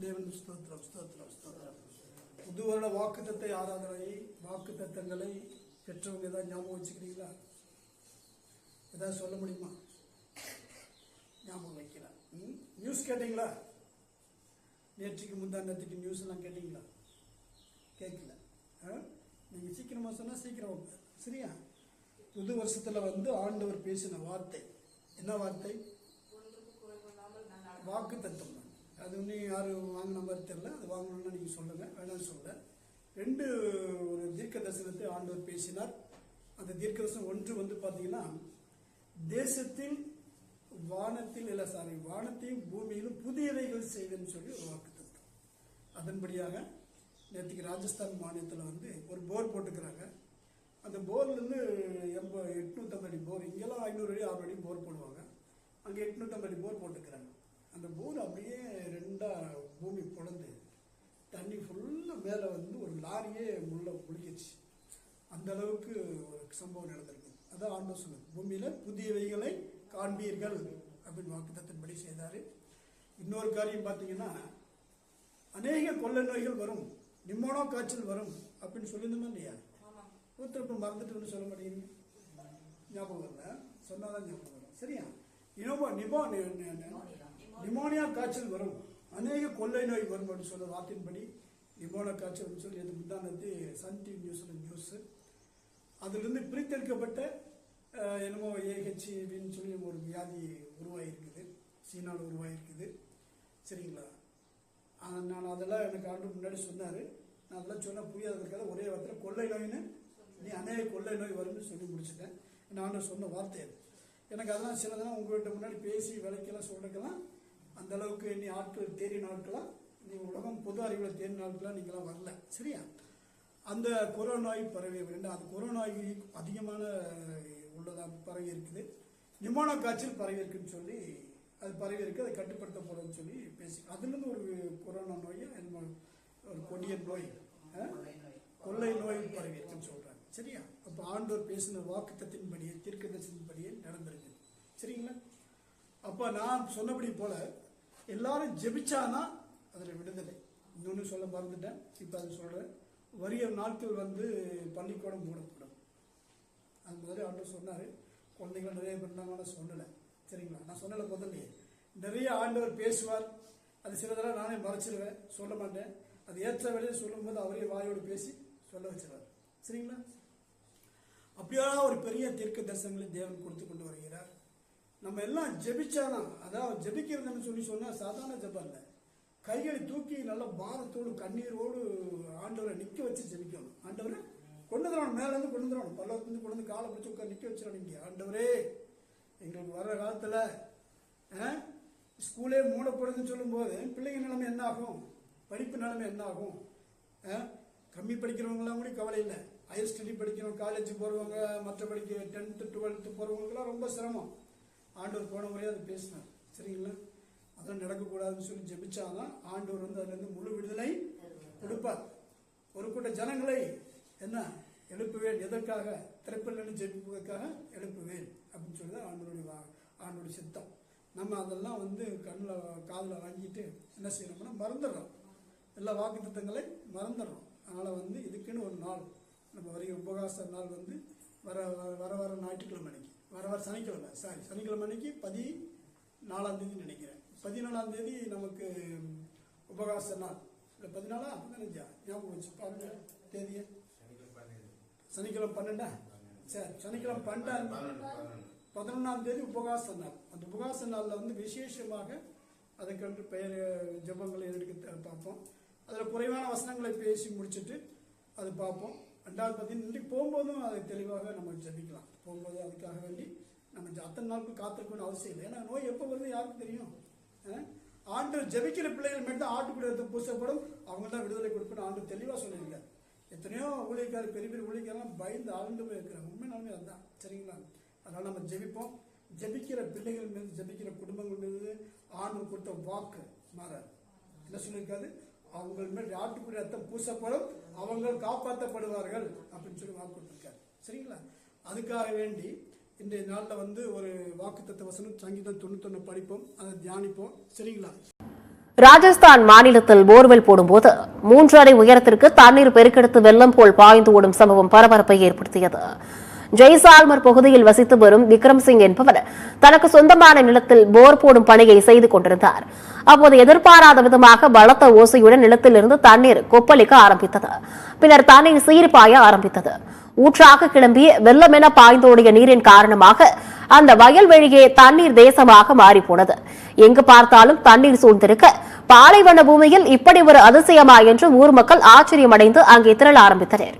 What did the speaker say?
தேவன் ஸ்தோத்திரம் ஸ்தோத்திரம் ஸ்தோத்திரம். புது வருட வாக்குத்தத்தை ஆராதனை வாக்கு தத்தங்களை பெற்றவங்க ஏதாவது ஞாபகம் வச்சுக்கிறீங்களா? ஏதாவது சொல்ல முடியுமா? ஞாபகம் வைக்கல. ம்? நியூஸ் கேட்டீங்களா? நேற்றுக்கு முந்தா நேற்றுக்கு நியூஸ் எல்லாம் கேட்டீங்களா? கேட்கல. ஆ? நீங்க சீக்கிரமா சொன்னா சீக்கிரம். சரியா? புது வருஷத்துல வந்து ஆண்டவர் பேசின வார்த்தை. என்ன வார்த்தை? வாக்கு தத்துவம் அது இன்னும் யாரும் வாங்கின மாதிரி தெரில அது வாங்கணும்னா நீங்கள் சொல்லுங்கள் வேணாம்னு சொல்ல ரெண்டு ஒரு தீர்க்க தரிசனத்தை ஆண்டவர் பேசினார். அந்த தீர்க்க தரிசனம் ஒன்று வந்து பார்த்தீங்கன்னா தேசத்தில் வானத்தில் இல்லை சாரி வானத்தையும் பூமியிலும் புதியவைகள் செய்தன்னு சொல்லி ஒரு வாக்கு தத்துவம் அதன்படியாக நேற்றுக்கு ராஜஸ்தான் மாநிலத்தில் வந்து ஒரு போர் போட்டுக்கிறாங்க. அந்த போர்லேருந்து எண்பது எட்நூற்றம்பது அடி போர் இங்கெல்லாம் ஐநூறு அடி ஆறு அடி போர் போடுவாங்க. அங்கே எட்நூற்றம்பது அடி போர் போட்டுக்கிறாங்க. அந்த போர் அப்படியே ரெண்டாக பூமி பொழந்து தண்ணி ஃபுல்லாக மேலே வந்து ஒரு லாரியே உள்ள முழுகிடுச்சு. அந்த அளவுக்கு ஒரு சம்பவம் நடந்திருக்கு. அதான் ஆண்டவர் சொல்லுது பூமியில புதியவைகளை காண்பீர்கள் அப்படின்னு வாக்குத்தத்தின்படி செய்தாரு. இன்னொரு காரியம் பார்த்தீங்கன்னா அநேக கொள்ளை நோய்கள் வரும் நிம்மோனோ காய்ச்சல் வரும் அப்படின்னு சொல்லியிருந்தோமா இல்லையா? இப்போ மறந்துட்டு சொல்ல மாட்டேங்கிறீங்க ஞாபகம் வரல. சொன்னாதான் ஞாபகம் வரும். சரியா? இனோபா நிபோ நிமோனியா காய்ச்சல் வரும். அநேக கொள்ளை நோய் வரும் அப்படின்னு சொன்ன வார்த்தையின்படி நிமோனியா காய்ச்சல் சொல்லி அது முந்தானத்து சன் டிவி நியூஸ்ல நியூஸ் அதிலிருந்து பிரித்தெடுக்கப்பட்ட என்னமோ என்னமோ ஏஹெச்வின்னு சொல்லி ஒரு வியாதி உருவாகிருக்குது சீனாவில் உருவாகிருக்குது சரிங்களா? நான் அதெல்லாம் எனக்கு ஆண்டு முன்னாடி சொன்னார். நான் அதெல்லாம் சொன்ன புரியாததுக்காக ஒரே வார்த்தையில் கொள்ளை நோயின்னு நீ அநேக கொள்ளை நோய் வரும்னு சொல்லி முடிச்சிட்டேன். நான் சொன்ன வார்த்தை அது. எனக்கு அதெல்லாம் சிலதெல்லாம் உங்கள்கிட்ட முன்னாடி பேசி விலைக்கெல்லாம் சொல்றதுக்கெல்லாம் அந்த அளவுக்கு நீ ஆட்கள் தேறின நாட்களாக நீ உலகம் பொது அறிவில் தேறின நாட்களாக நீங்களாம் வரல. சரியா? அந்த கொரோனாய் பரவி வேண்டும் அந்த கொரோனாய் அதிகமான உள்ளதாக பரவி இருக்குது. நிமோனா காய்ச்சல் பரவி இருக்குன்னு சொல்லி அது பரவி இருக்கு. அதை கட்டுப்படுத்த போறோம்னு சொல்லி பேசி அதுலேருந்து ஒரு கொரோனா நோயை ஒரு கொடிய நோய் கொள்ளை நோய் பரவி இருக்குன்னு சொல்றாங்க. சரியா? அப்போ ஆண்டோர் பேசின வாக்குத்தத்தின்படியே தீர்க்க தரிசனத்தின்படியே நடந்திருக்கு. சரிங்களா? அப்ப நான் சொன்னபடி போல எல்லாரும் ஜெபிச்சானா அதுல விடுதலை. இன்னொன்னு சொல்ல மறந்துட்டேன். இப்ப அதை சொல்றேன். வரிய நாட்கள் வந்து பள்ளிக்கூடம் மூடப்படும். அது மாதிரி ஆண்டவர் சொன்னாரு. குழந்தைகள் நிறைய பண்ணாங்கன்னு சொல்லலை. சரிங்களா? நான் சொன்னல முதல்லையே. நிறைய ஆண்டவர் பேசுவார். அது சில தடவை நானே மறைச்சிருவேன். சொல்ல மாட்டேன். அது ஏற்ற வேலையை சொல்லும்போது அவரே வாயோடு பேசி சொல்ல வச்சிருவார். சரிங்களா? அப்படியா ஒரு பெரிய தீர்க்க தரிசனங்களை தேவன் கொடுத்து கொண்டு வருகிறார். நம்ம எல்லாம் ஜெபிச்சானா அதாவது ஜெபிக்கிறதுன்னு சொல்லி சொன்னா சாதாரண ஜெபம் இல்லை. கைகளை தூக்கி நல்ல பாரத்தோடு கண்ணீரோடு ஆண்டவரை நிக்க வச்சு ஜெபிக்கணும். ஆண்டவரை கொண்டு வந்துடணும் மேல இருந்து கொண்டு வந்துடணும். பல்லவத்துலேருந்து கொண்டு வந்து காலை பிடிச்சி உட்கார் நிக்க வச்சிடணும் ஆண்டவரே எங்களுக்கு வர்ற காலத்துல ஆ, ஸ்கூலே மூடப்படுதுன்னு சொல்லும்போது பிள்ளைங்க நிலைமை என்ன ஆகும்? படிப்பு நிலைமை என்ன ஆகும்? ஆ, கம்மி படிக்கிறவங்களாம் கூட கவலை இல்லை. ஹையர் ஸ்டடி படிக்கிறவங்க காலேஜ் போறவங்க மற்றபடிக்கு டென்த்து டுவெல்த்து போறவங்களுக்குலாம் ரொம்ப சிரமம். ஆண்டவர் போன முறையே அதை பேசினார். சரிங்களா? அதெல்லாம் நடக்கக்கூடாதுன்னு சொல்லி ஜெபிச்சாதான் ஆண்டவர் வந்து அதுல இருந்து முழு விடுதலை கொடுப்பார். ஒரு கூட்ட ஜனங்களை என்ன? எழுப்புவேன். எதற்காக? திரைப்பள்ளி ஜெபிப்பதற்காக எழுப்புவேன் அப்படின்னு சொல்லி தான் ஆண்டோடைய வா- சித்தம். நம்ம அதெல்லாம் வந்து கண்ணில் காதில் வாங்கிட்டு என்ன செய்யணும்னா மறந்துடுறோம். எல்லா வாக்குத்தத்தங்களை மறந்துடுறோம். அதனால் வந்து இதுக்குன்னு ஒரு நாள் நம்ம வரைய உபகாச நாள் வந்து வர வர- வர வர ஞாயிற்றுக்கிழமை அன்னைக்கு. வர வர சனிக்கிழமை சாரி சனிக்கிழமை அன்னைக்கு பதி நாலாம் தேதி நினைக்கிறேன். பதினாலாம் தேதி நமக்கு உபகாச நாள் இல்லை பதினாலா பதினஞ்சா? ஞாபகம் வச்சு பாருங்க தேதியை. சனிக்கிழமை பன்னெண்டா? சரி சனிக்கிழமை பன்னெண்டா பதினொன்றாம் தேதி உபகாச நாள். அந்த உபகாச நாளில் வந்து விசேஷமாக அதுக்கென்று பெயர் ஜெபங்களை எடுக்க பார்ப்போம். அதில் குறைவான வசனங்களை பேசி முடிச்சுட்டு அது பார்ப்போம். ரெண்டாவது பார்த்தீங்கன்னா இன்றைக்கு போகும்போதும் அதை தெளிவாக நம்ம ஜெபிக்கலாம். போகும்போது அதுக்காக வேண்டி நம்ம ஜ- அத்தனை நாட்கள் காத்திருக்கணும்னு அவசியம் இல்லை. ஏன்னா நோய் எப்போ வருது யாருக்கு தெரியும்? ஆண்டு ஜெபிக்கிற பிள்ளைகள் மட்டும் ஆட்டுக்குடி பூசப்படும். அவங்க தான் விடுதலை கொடுக்கணும் ஆண்டு தெளிவாக சொல்லியிருக்காரு. எத்தனையோ ஊழியக்காரர் பெரிய பெரிய ஊழியக்காரெல்லாம் பயந்து ஆழ்ந்து போயிருக்கிறாங்க. உண்மை நிலைமை அதுதான். சரிங்களா? அதனால் நம்ம ஜெபிப்போம். ஜெபிக்கிற பிள்ளைகள் மீது ஜெபிக்கிற குடும்பங்கள் மீது ஆண்டு கொடுத்த வாக்கு மாறாது. என்ன சொல்லியிருக்காரு? அவங்க மேல் ஆட்டுக்குடி ரத்தம் பூசப்படும் அவங்கள் காப்பாற்றப்படுவார்கள் அப்படின்னு சொல்லி வாக்கு கொடுத்திருக்காரு. சரிங்களா? அதுக்காக வேண்டி இன்றைய நாளில் வந்து ஒரு வாக்குத்தத்த வசனம் சங்கீதம் தொண்ணூத்தொன்னு படிப்போம் அதை தியானிப்போம். சரிங்களா? ராஜஸ்தான் மாநிலத்தில் போர்வெல் போடும்போது மூன்றரை உயரத்திற்கு தண்ணீர் பெருக்கெடுத்து வெள்ளம் போல் பாய்ந்து ஓடும் சம்பவம் பரபரப்பை ஏற்படுத்தியது. ஜெய்சால்மர் பகுதியில் வசித்து வரும் விக்ரம் சிங் என்பவர் தனக்கு சொந்தமான நிலத்தில் போர் போடும் பணியை செய்து கொண்டிருந்தார். அப்போது எதிர்பாராத விதமாக பலத்த ஓசையுடன் நிலத்திலிருந்து தண்ணீர் கொப்பளிக்க ஆரம்பித்தது. பின்னர் தண்ணீர் சீர்பாய ஆரம்பித்தது. ஊற்றாக கிளம்பிய வெள்ளமென பாய்ந்தோடிய நீரின் காரணமாக அந்த வயல்வெளியே தண்ணீர் தேசமாக மாறி போனது எங்கு பார்த்தாலும் தண்ணீர் சூழ்ந்திருக்க பாலைவன பூமியில் இப்படி ஒரு அதிசயமா என்று ஊர் மக்கள் ஆச்சரியமடைந்து அங்கே திரள ஆரம்பித்தனர்.